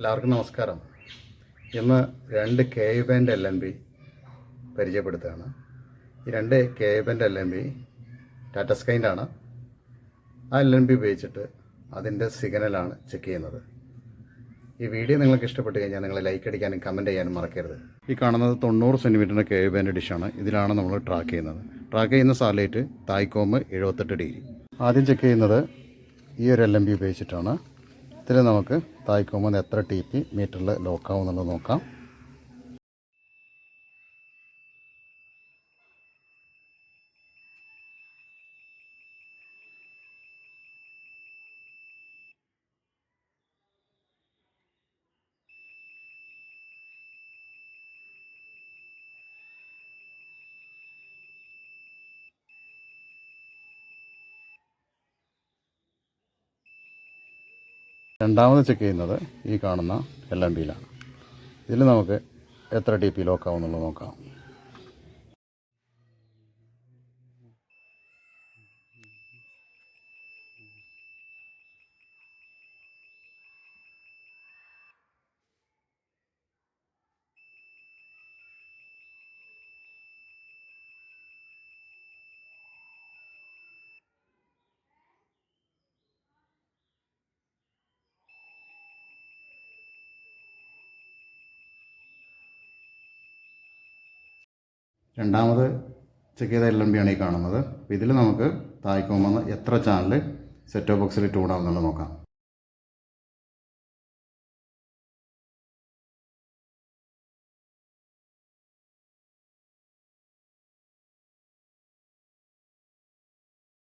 എല്ലാവർക്കും നമസ്കാരം. ഇന്ന് രണ്ട് K U band L N B പരിചയപ്പെടുത്തുകയാണ്. ഈ രണ്ട് K U band L N B Tata സ്കൈന്റെ ആണ്. ആ എൽ എൻ ബി ഉപയോഗിച്ചിട്ട് അതിന്റെ സിഗ്നലാണ് ചെക്ക് ചെയ്യുന്നത്. ഈ വീഡിയോ നിങ്ങൾക്ക് ഇഷ്ടപ്പെട്ട് കഴിഞ്ഞാൽ നിങ്ങൾ ലൈക്ക് അടിക്കാനും കമന്റ് ചെയ്യാനും മറക്കരുത്. ഈ കാണുന്നത് തൊണ്ണൂറ് സെന്റിമീറ്ററിന്റെ കെ യു ബാൻഡ് ഡിഷാണ് ഇതിലാണ് നമ്മൾ ട്രാക്ക് ചെയ്യുന്നത്. ട്രാക്ക് ചെയ്യുന്ന സാറ്റലൈറ്റ് തായ്ക്കോമ്പ് എഴുപത്തെട്ട് ഡിഗ്രി. ആദ്യം ചെക്ക് ചെയ്യുന്നത് ഈ ഒരു എൽ എം ബി ഉപയോഗിച്ചിട്ടാണ്. ഇതിൽ നമുക്ക് തായ്ക്കുമ്പോൾ എത്ര ടി പി മീറ്ററിൽ ലോക്കാവും എന്നുള്ളത് നോക്കാം. രണ്ടാമത് ചെക്ക് ചെയ്യുന്നത് ഈ കാണുന്ന എൽ എം ബിയിലാണ് ഇതിൽ നമുക്ക് എത്ര ടി പി ലോക്കാവും എന്നുള്ളത് നോക്കാം. രണ്ടാമത് ചെക്ക് ചെയ്ത എൽ എം ബി ആണ് ഈ കാണുന്നത്. അപ്പോൾ ഇതിൽ നമുക്ക് തായ്ക്കോമെന്ന് എത്ര ചാനൽ സെറ്റ് ബോക്സിൽ ട്യൂൺ നോക്കാം.